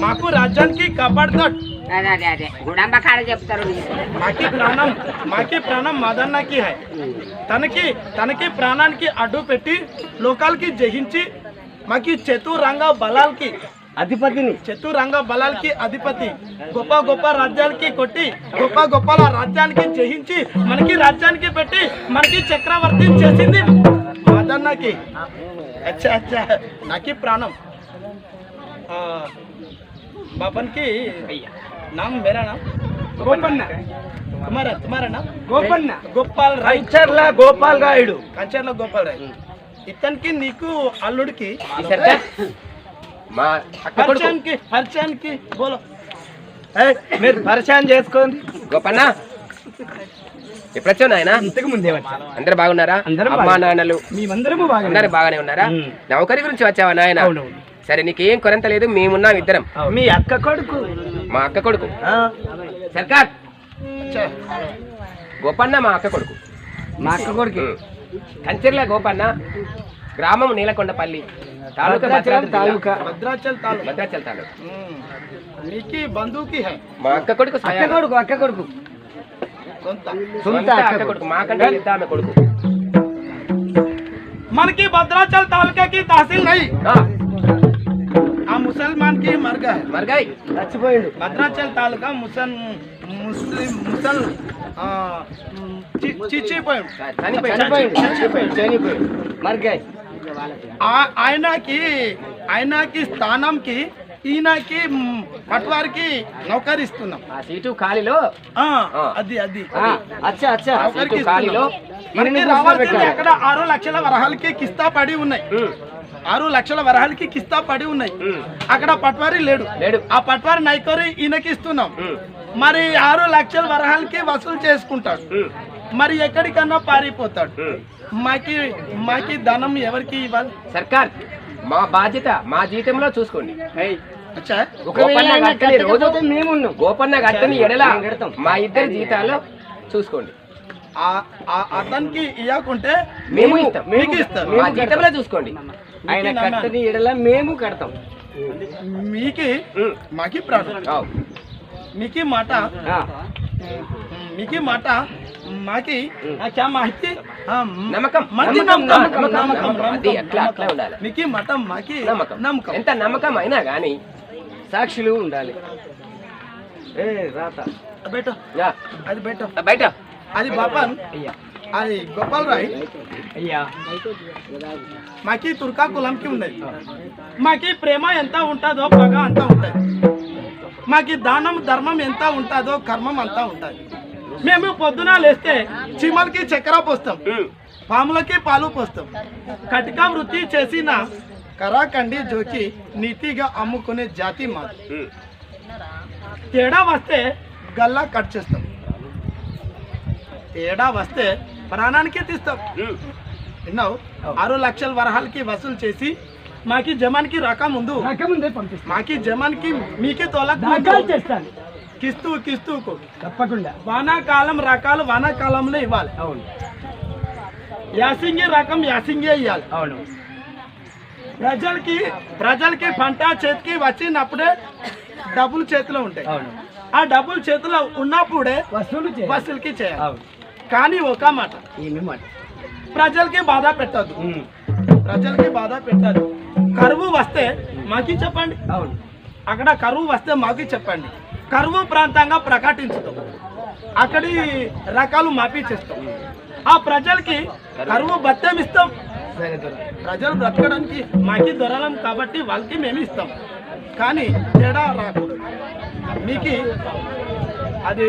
माकू राज्यांकी कापाडतट అదే అదే అదే గుడంబ కాడ చెప్తారు నీకు. మాకి ప్రాణం మాకి ప్రాణం మదన్నకి హై తనకి తనకి ప్రాణానికి అడ్డు పెట్టి లోకాలకి జయించి మాకి చతురంగ బలాలకి అధిపతిని చతురంగ బలాలకి అధిపతి గొప్ప గొప్ప రాజ్యాలకి కొట్టి గొప్ప గొప్ప రాజ్యానికి జయించి మనకి రాజ్యానికి పెట్టి మనకి చక్రవర్తి చేసింది మదన్నకి అచ్చా అచ్చా నాకి ప్రాణం ఆ, బాపన్ की नाम मेरा नाम గోపన్న तुम्हारा तुम्हारा नाम గోపన్న గోపాల్ రాయ్ రైచర్ల గోపాల్ రాయుడు కంచర్ల గోపాల్ రాయ్ ఇతనికి నీకు అల్లుడికి ఈ సర్కార్ మా అక్క కొడుకు హర్షాన్కి హర్షాన్కి బోలో ఏయ్, మీరు పరిచయం చేసుకోండి గోపన్న ఎప్పుడు వచ్చావు నాయన ఇంతకు ముందే వచ్చా అందరు బాగున్నారా అందరం అమ్మా బాగున్నాం. నాన్నలు మేమందరము బాగా అందరు బాగానే ఉన్నారా ఉమ్. నౌకరి గురించి వచ్చావా నాయన అవునవును. సరే నీకేం కొరంత లేదు మేమున్నాం ఇద్దరం మీ అక్క కొడుకు మా అక్క కొడుకు. సర్కార్ గోపన్న మా అక్క కొడుకు. మా అక్క కొడుకు. కంచెర్ల గోపన్న గ్రామం నీలకొండపల్లి తాలూకా తాలూకా. భద్రాచల్ తాలూకా. మా అక్క కొడుకు కొడుకు అక్క కొడుకు. సొంత. కొడుకు. ఆమె కొడుకు. భద్రాచల్ తాలూకాకి తహసీల్ ఆ, ముసల్మాన్కి మర్గా. హై మర్గాయ్. చచ్చిపోయిండు. భద్రాచల్ తాలూకా ముసల్ ముస్లిం ముసల్ చిచ్చిపోయాడు. చనిపోయిండు. మర్గాయ్. ఆయనకి ఆయనకి స్థానంకి ఈయనకి పట్వారికి నౌకరి ఇస్తున్నాం ఆ సీటు ఖాళీలో. అది అది. అచ్చా అచ్చా. ఖాళీలో? మనకి రావాల్సింది. అక్కడ ఆరు లక్షల వరహాలకి కిస్తా పడి ఉన్నాయి. ఆరు లక్షల వరహాలకి కిస్తా పడి ఉన్నాయి. అక్కడ పట్వారి లేడు. లేడు. ఆ పట్వారి నైకోరి ఈయనకి ఇస్తున్నాం. మరి ఆరు లక్షల వరహాలకి వసూలు చేసుకుంటాడు. మరి ఎక్కడికన్నా పారిపోతాడు. మాకి మాకి ధనం ఎవరికి ఇవ్వాలి? సర్కార్ మా బాధ్యత మా జీతంలో చూసుకోండి. అచ్చా? గోపన్న రోజు కట్టని ఎడల. మా ఇద్దరి జీతాలు చూసుకోండి. అతనికి ఇవ్వకుంటే మేము ఇస్తాం. మీకు ఇస్తారు. మా జీతంలో చూసుకోండి. ఆయన కట్టని ఎడల మేము కడతాం. మీకి మాకి ప్రాణం. మీకి మాట. మీకి మాట. మాకి. నమ్మకం. మీకి మాట మాకి నమ్మకం. నమ్మకం. ఎంత నమ్మకం అయినా గానీ సాక్షులు ఉండాలి. ఏ రాత. బయట. అది బయట. బయట. అది బాపన్ అయ్యా. అది గోపాల్ రాయ్? అయ్యా. మాకి తుర్కా కులంకి ఉన్నది. మాకి ప్రేమ ఎంత ఉంటుందో పగ అంత ఉంటుంది. మాకి దానం ధర్మం ఎంత ఉంటుందో కర్మం అంతా ఉంటుంది. మేము పొద్దున లేస్తే చీమలకి చక్కెర పోస్తాం. పాములకి పాలు పోస్తాం. కటిక వృత్తి చేసిన కరాకండి జోకి నీతిగా అమ్ముకునే జాతి మాది. ఉమ్. తేడా వస్తే గల్లా కట్ చేస్తాం. తేడా వస్తే ప్రాణానికి తీస్తాం. విన్నావు? ఆరు లక్షల వరహాలకి వసూలు చేసి మాకి జమాన్కి రాక ముందు పంపిస్తాను మాకి జమాన్కి మీకే చేస్తాను. కిస్తూ కిస్తూకు తప్పకుండా. వానాకాలం రకాలు వానాకాలంలో ఇవ్వాలి. అవును. యాసింగి రకం యాసింగే ఇవ్వాలి అవును. ప్రజలకి ప్రజలకి పంట చేతికి వచ్చినప్పుడే డబ్బులు చేతిలో ఉంటాయి. అవును. ఆ డబ్బులు చేతిలో ఉన్నప్పుడే వసూలు వసూలుకి చేయాలి. అవును. కానీ ఒక మాట. ఏమి మాట? ప్రజలకి బాధ పెట్టద్దు. ప్రజలకి బాధ పెట్టద్దు. కరువు వస్తే మాకి చెప్పండి. అవును. అక్కడ కరువు వస్తే మాకు చెప్పండి. కరువు ప్రాంతంగా ప్రకటించుతాం. అక్కడి రకాలు మాఫీ చేస్తాం. ఆ ప్రజలకి కరువు భత్యం ఇస్తాం. ప్రజలు బ్రతకడానికి మాకి దొరలం కాబట్టి వాళ్ళకి మేము ఇస్తాం. కానీ తేడా రాకూడదు. మీకు అది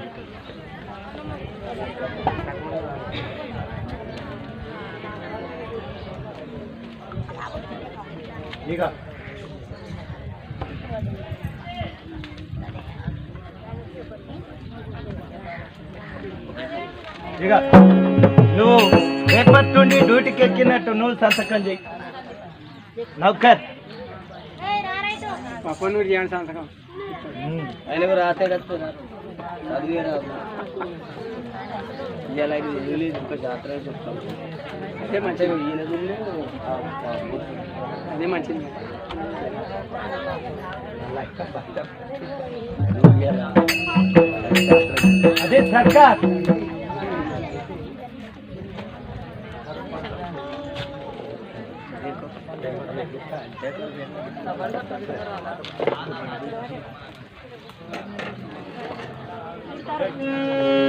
ఇక ఇక నువ్వు రేపటి నుండి డ్యూటీకి ఎక్కినట్టు నువ్వు సంతకం చేయి నౌకర్. పప్పనూరు చేయండి సంతకం. ఆయన కూడా రాసేటట్టు చదివే రాదు ఇలా తెలియలేదు ఒక జాతర చెప్తాం. అదే మంచిగా ఈయన అదే మంచిది. అదే సర్కార్. పంపిస్తూ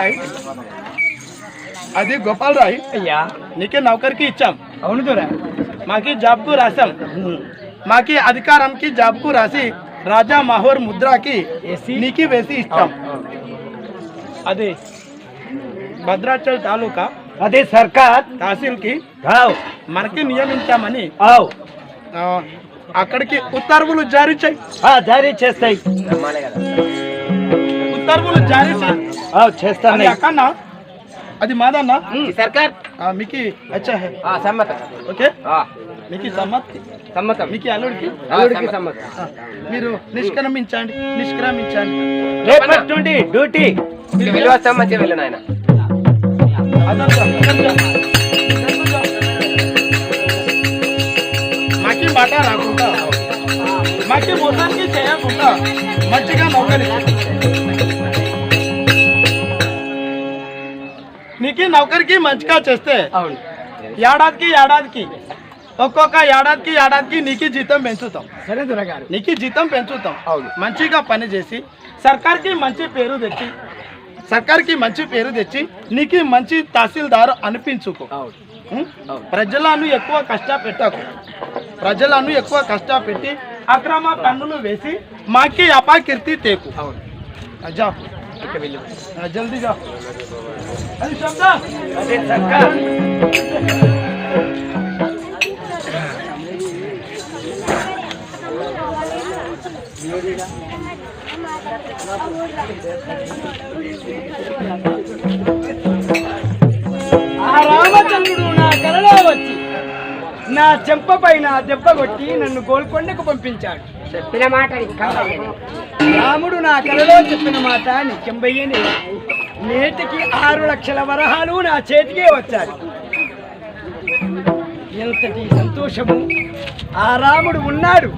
రాయ్. అది గోపాల్ రాయ్. అయ్యా. నీకే నౌకర్కి ఇచ్చాం. అవును దొరా మాకి జాబ్కు రాసాం మాకి అధికారంకి జాబ్కు రాసి రాజా మహోర్ ముద్రాకి? నీకి వేసి ఇస్తాం అది భద్రాచల్ తాలూకా? అదే సర్కార్. తహసీల్కి? మనకి నియమించామని. అక్కడికి ఉత్తర్వులు జారీ చేయి. ఆ, జారీ చేస్తాయి. ఉత్తర్వులు జారీ చేస్తాను. అక్కన్నా? అది మాదన్నా? ఈ సర్కార్. ఆ, మీకు అచ్చా సమ్మతం. ఓకే? ఆ, మీకు సమ్మత్? సమ్మతం. మీకు అల్లుడికి? అల్లుడికి సమ్మతం. మీరు నిష్క్రమించండి. నిష్క్రమించండి. రేపటి నుండి డ్యూటీ. వెళ్ళి మంచిగా వెళ్ళను ఆయన. మాకి మాట రాకుండా మాకి మోసానికి చేయకుండా మంచిగా నౌకరి నీకు నౌకరికి మంచిగా చేస్తే అవును. ఏడాదికి ఏడాదికి ఒక్కొక్క ఏడాదికి ఏడాదికి నీకు జీతం పెంచుతాం. సరే దొరగారు నీకు జీతం పెంచుతాం. అవును. మంచిగా పని చేసి సర్కార్కి మంచి పేరు తెచ్చి సర్కార్కి మంచి పేరు తెచ్చి నీకు మంచి తహసీల్దార్ అనిపించుకో. ఉం? ప్రజలను ఎక్కువ కష్టపెట్టకు. ప్రజలను ఎక్కువ కష్టపెట్టి అక్రమ పన్నులు వేసి మాకి అపాకీర్తి తేకు. అవును. జా అదే సర్కార్ ఆ రామచంద్రుడు నా కలలో వచ్చి నా చెంప పైన దెబ్బ కొట్టి నన్ను గోల్కొండకు పంపించాడు. చెప్పిన మాట. రాముడు నా కలలో చెప్పిన మాట నిత్యంబయ్యని నేటికి ఆరు లక్షల వరహాలు నా చేతికే వచ్చాయి. ఎంతటి సంతోషము. ఆ రాముడు ఉన్నాడు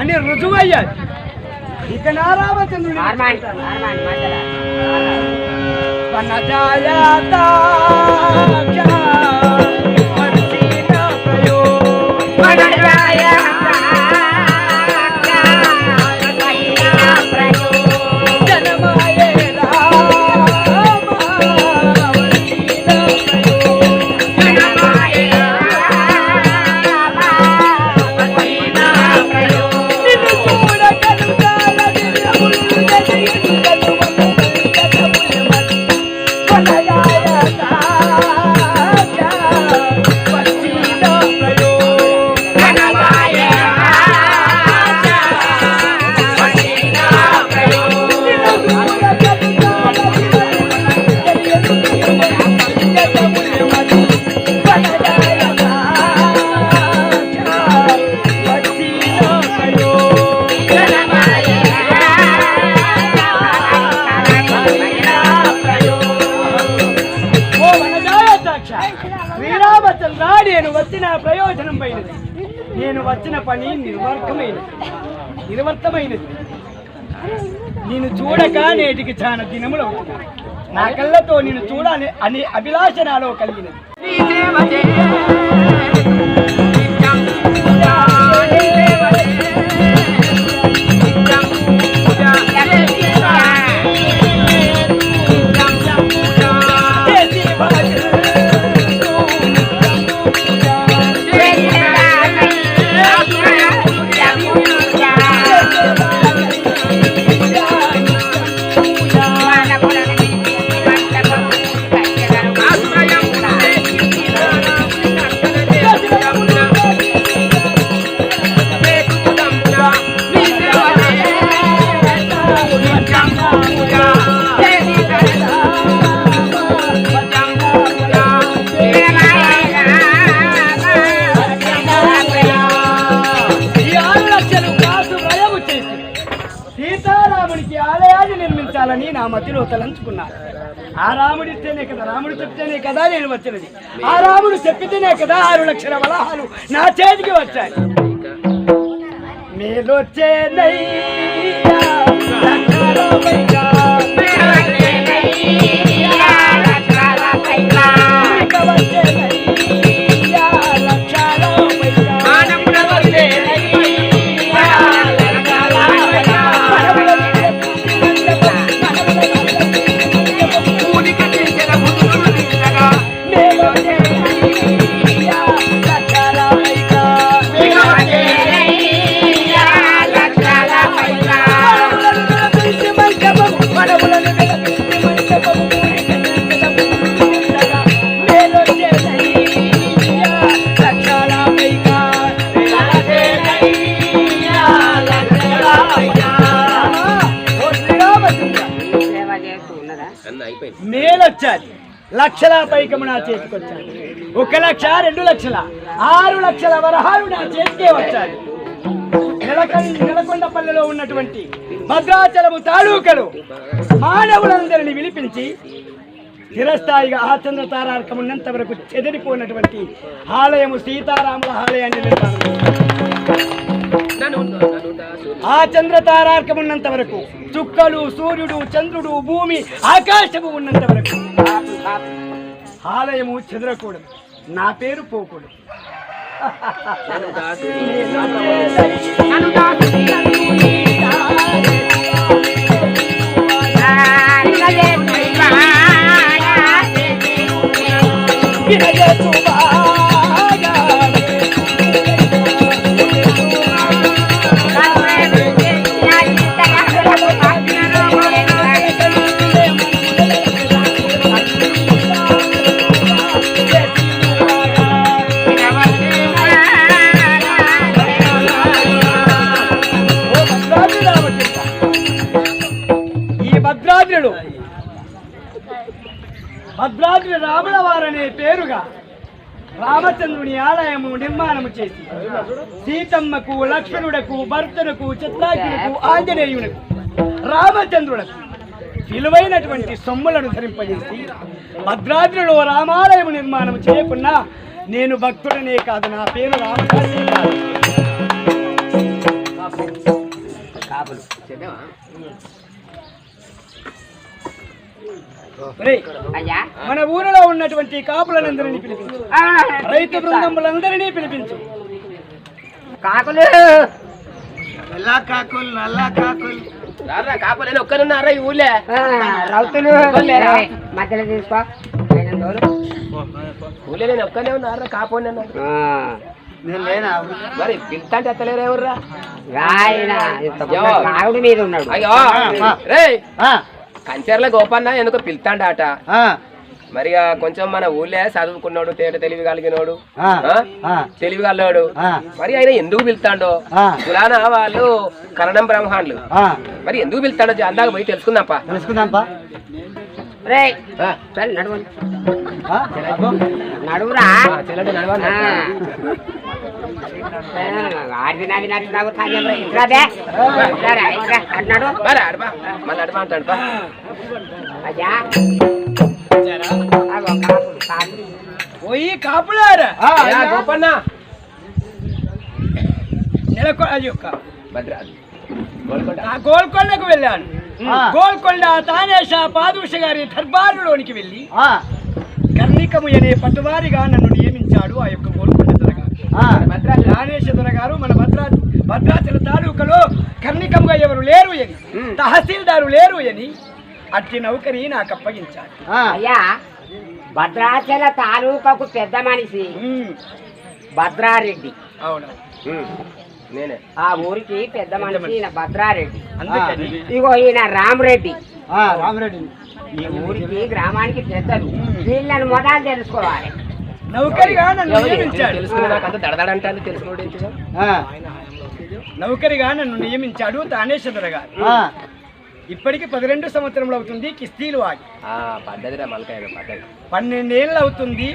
అని రుజువయ్యాడు. ఇక నా రామచంద్రుడు మార్మాడి, పని నిర్వర్గమైనది నిర్వర్తమైనది. నేను చూడక నేటికి చాలా దినములు నా కళ్ళతో నేను చూడాలి అనే అభిలాష నాలో కలిగినది రావాలని నా మధ్యలో తలంచుకున్నాను ఆ రాముడిస్తేనే కదా రాముడు చెప్తేనే కదా నేను వచ్చినది. ఆ రాముడు చెప్పితేనే కదా ఆరు లక్షల వలహాలు నా చేతికి వచ్చాయి. మేలొచ్చే సేవ పైకము నా చేతికి ఒక లక్ష రెండు లక్షల ఆరు లక్షల వరహాలు నా చేతికే వచ్చాయి. నెలకొండ నెలకొండపల్లిలో ఉన్నటువంటి భద్రాచలము తాలూకలు మానవులందరినీ విలిపించి స్థిరస్థాయిగా ఆ చంద్ర తారార్కం ఉన్నంత వరకు చెదిరిపోయినటువంటి ఆలయము సీతారాముల ఆలయాన్ని ఆ చంద్ర తారార్కం ఉన్నంత వరకు చుక్కలు సూర్యుడు చంద్రుడు భూమి ఆకాశము ఉన్నంత వరకు ఆలయము చెదరకూడదు. నా పేరు పోకూడదు. వినయసు బాగా దేవుని ఆలయము నిర్మాణము చేసి సీతమ్మకు లక్ష్మణుడకు భర్తనకు చిత్రాకులకు ఆంజనేయునకు రామచంద్రుడకు విలువైనటువంటి సొమ్ములను ధరింపజేసి భద్రాద్రిలో రామాలయం నిర్మాణం చేయకున్నా నేను భక్తుడనే కాదు నా పేరు రామదాసే కాదు మన ఊరిలో ఉన్నటువంటి కాపులందరినీ పిలిపించు. రైతు బృందములందరినీ పిలిపించు. కాకులు. నల్లా కాకులు నల్లా కాకులు. రారా ఒక్కనున్నారా ఈ ఊళ్ళే? రౌతులు. మధ్యలో తీసుకో. ఊళ్ళే నేను ఒక్కనే ఉన్నారా? కాపు మరి పిలుతాంటే ఎత్తలేరు ఎవర్రా? ఉన్నాడు. అయ్యో. రే కంచర్ల గోపన్న ఎందుకో పిలుతాండాట? మరి కొంచెం మన ఊళ్ళే చదువుకున్నాడు తేట తెలివి కలిగినోడు? తెలివి గల్లోడు మరి ఆయన ఎందుకు పిలుతాడో? కులానా వాళ్ళు కరణం బ్రహ్మాండ్లు. మరి ఎందుకు పిలుతాడో అందాక పోయి తెలుసుకుందాంపా తెలుసుకుందాంపా నడువురా. ఆ, చెల్లెడు నడవాలి. ఆడి నాది నాది నాకు తాజా ఇట్లా బే. ఇట్లా ఇట్లా అటు నడు. మరి అడపా మళ్ళీ అడపా అంటాడు అయ్యా. పోయి కాపులారా. గోపన్న. నెలకొ అది యొక్క భద్ర గోల్కొండ. ఆ గోల్కొండకు వెళ్ళాను. గోల్కొండ తానేష పాదూష గారి దర్బారులోనికి వెళ్ళి ఆ, కర్ణికము అనే పట్టువారిగా నన్ను నియమించాడు ఆ యొక్క గోల్కొండ దొరగారు. ఆ, భద్రాచలం తానేష దొరగారు మన భద్రా భద్రాచల తాలూకలో కర్ణికముగా ఎవరు లేరు అని. తహసీల్దారు లేరు అని అట్టి నౌకరి నాకు అప్పగించాడు. ఆ. అయ్యా భద్రాచల తాలూకాకు పెద్ద మనిషి. భద్రారెడ్డి. అవును. ఆ ఊరికి పెద్ద మనిషి ఈయన భద్రారెడ్డి. ఇగో ఈయన రామరెడ్డి. ఆ, రామిరెడ్డి ఈ ఊరికి గ్రామానికి పెద్దలు. వీళ్ళని మొదలు తెలుసుకోవాలి. నౌకరిగా నన్ను? నియమించాడు. తానేశ్వర గారు. ఆ, ఇప్పటికి పదిరెండు సంవత్సరములు అవుతుంది కిస్తీలు ఆగి. ఆ పడ్డదిరా మలకాయ పడ్డది పన్నెండేళ్ళు అవుతుంది.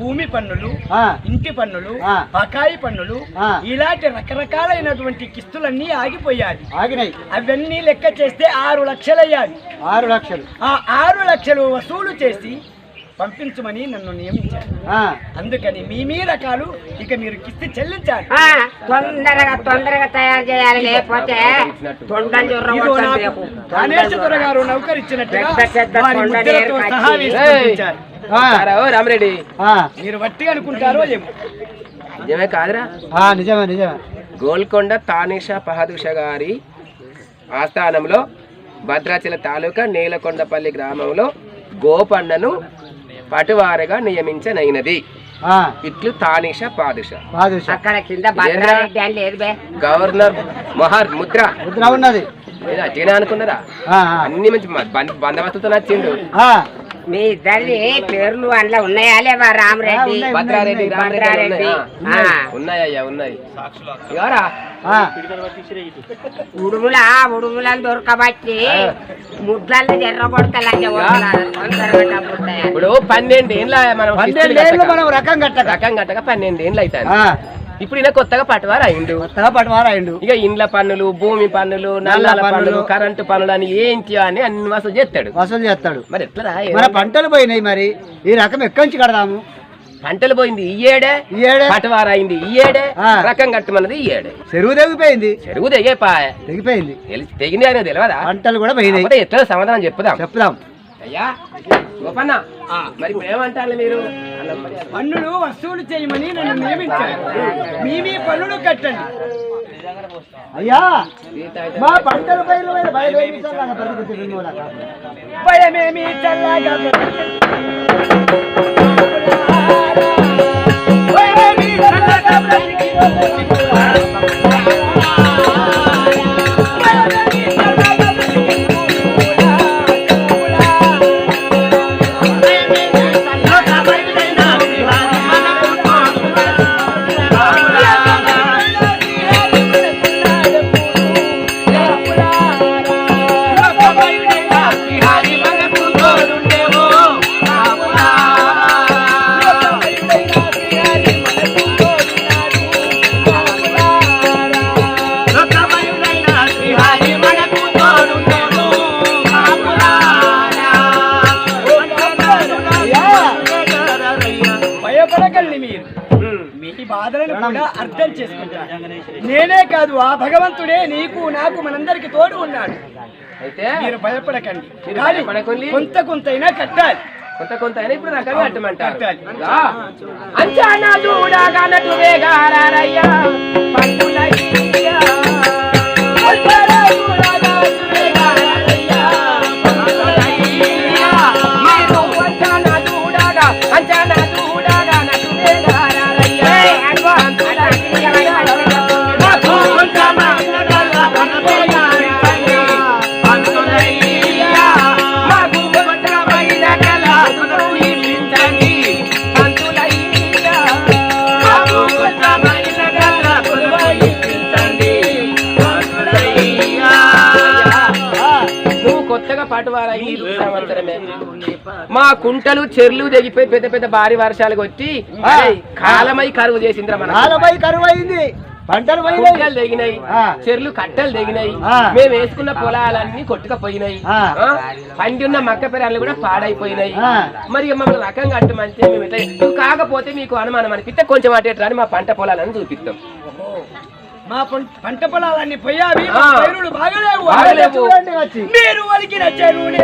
భూమి పన్నులు ఆ, ఇంటి పన్నులు ఆ. బకాయి పన్నులు. ఇలాంటి రకరకాలైనటువంటి కిస్తులన్నీ ఆగిపోయాయి. ఆగినాయి. అవన్నీ లెక్క చేస్తే ఆరు లక్షలయ్యాయి. ఆరు లక్షలు. ఆ ఆరు లక్షలు వసూలు చేసి పంపించమని నన్ను నియమించారు. ఆ, అందుకని మీ మీ రకాలు ఇక మీరు కిస్తి చెల్లించాలి. ఆ, తొందరగా తొందరగా తయారు చేయాలి లేకపోతే గణేశ్వర గారు నౌకరిచ్చినట్టుగా రామరెడ్డి. మీరు వట్టి అనుకుంటారో ఏమో. నిజమే కాదురా. ఆ, నిజమే నిజమే. గోల్కొండ తానిషా పహదూష గారి ఆస్థానంలో భద్రాచల తాలూకా నేలకొండపల్లి గ్రామంలో గోపన్నను పటువారిగా నియమించనైనది. ఆ, ఇట్లు తానిష పాదుష. అక్కడ కింద గవర్నర్ మొహర్ ముద్ర. ముద్ర ఉన్నది. అట్టినా ఆ, అన్ని మంచి బందోబస్తుతో నచ్చిండు. ఆ, మీ ఇద్దరిది పేర్లు అందులో ఉన్నాయా లేవా రామరెడ్డి? భద్రారెడ్డి భద్రారెడ్డి. రామరెడ్డి ఉన్నాయా? ఉన్నాయి. ఇవారా ఆ, ఉడుముల ఉడుములను దొరకబట్టి తొందరగా డబ్బుతాయి ఇప్పుడు పన్నెండు ఏళ్ళ మనం పన్నెండేళ్ళు మనం రకం కట్టక. రకం గట్టగా పన్నెండు ఏళ్ళు అవుతాయి ఆ, ఇప్పుడు ఈయన కొత్తగా పట్టువారు అయిండు కొత్తగా పట్టువారా అయిండు ఇక ఇండ్ల పన్నులు భూమి పన్నులు నల్లాల నల్ల పన్నులు కరెంటు పన్నులు అని ఏంటి అని అన్ని వసూలు చేస్తాడు. వసూలు చేస్తాడు. మరి ఎట్లా మన పంటలు పోయినాయి మరి. ఈ రకం ఎక్కడి నుంచి కడదాము? పంటలు పోయింది ఈ ఏడే ఈ ఏడే పటవారు అయింది ఈ ఏడే ఆ. రకం కట్టమన్నది ఈ ఏడే చెరువు తెగిపోయింది. చెరువు తెగే పాయ తెగిపోయింది. తెలిసి తెగింది అని తెలియదా పంటలు కూడా పోయినాయి. ఎట్లా సమాధానం చెప్పుదాం. చెప్దాం అయ్యా. గోపన్న మరి ఇప్పుడు ఏమంటారు మీరు. పన్నులు వసూలు చేయమని నన్ను నియమించారు మీ మీ పన్నులు కట్టండి అయ్యా మా పంటలు. భయమేమి చల్లగా అయితే మీరు భయపడకండి. కానీ. కొంత కొంతైనా కట్టాలి. కొంత కొంత అయినా ఇప్పుడు కట్టమంటారు. అంచానా చూడగా నటు వేగారయ్యా పండులయ్యా కొత్తగా సంవత్సరమే. మా కుంటలు చెర్లు తెగిపోయి పెద్ద పెద్ద భారీ వర్షాలు వచ్చి ఆ. కాలమై కరువు చేసిందిరా మన నాలపై కరువు అయింది పంటలు పోయినాయి. తెగినాయి. చెర్లు కట్టలు తెగినాయి. మేము వేసుకున్న పొలాలన్నీ కొట్టుకపోయినాయి? పండి ఉన్న మక్క పెరాలు కూడా పాడైపోయినాయి. మరి మమ్మల్ని రకంగా అంటే మంచిగా మేము ఇట్లా నువ్వు కాకపోతే మీకు అనుమానం అనిపిస్తే కొంచెం అటు రాని మా పంట పొలాలను చూపిస్తాం. మా పంట పొలాలన్నీ పోయావి బాగలేవు. మీరు వలికిన చెరువునే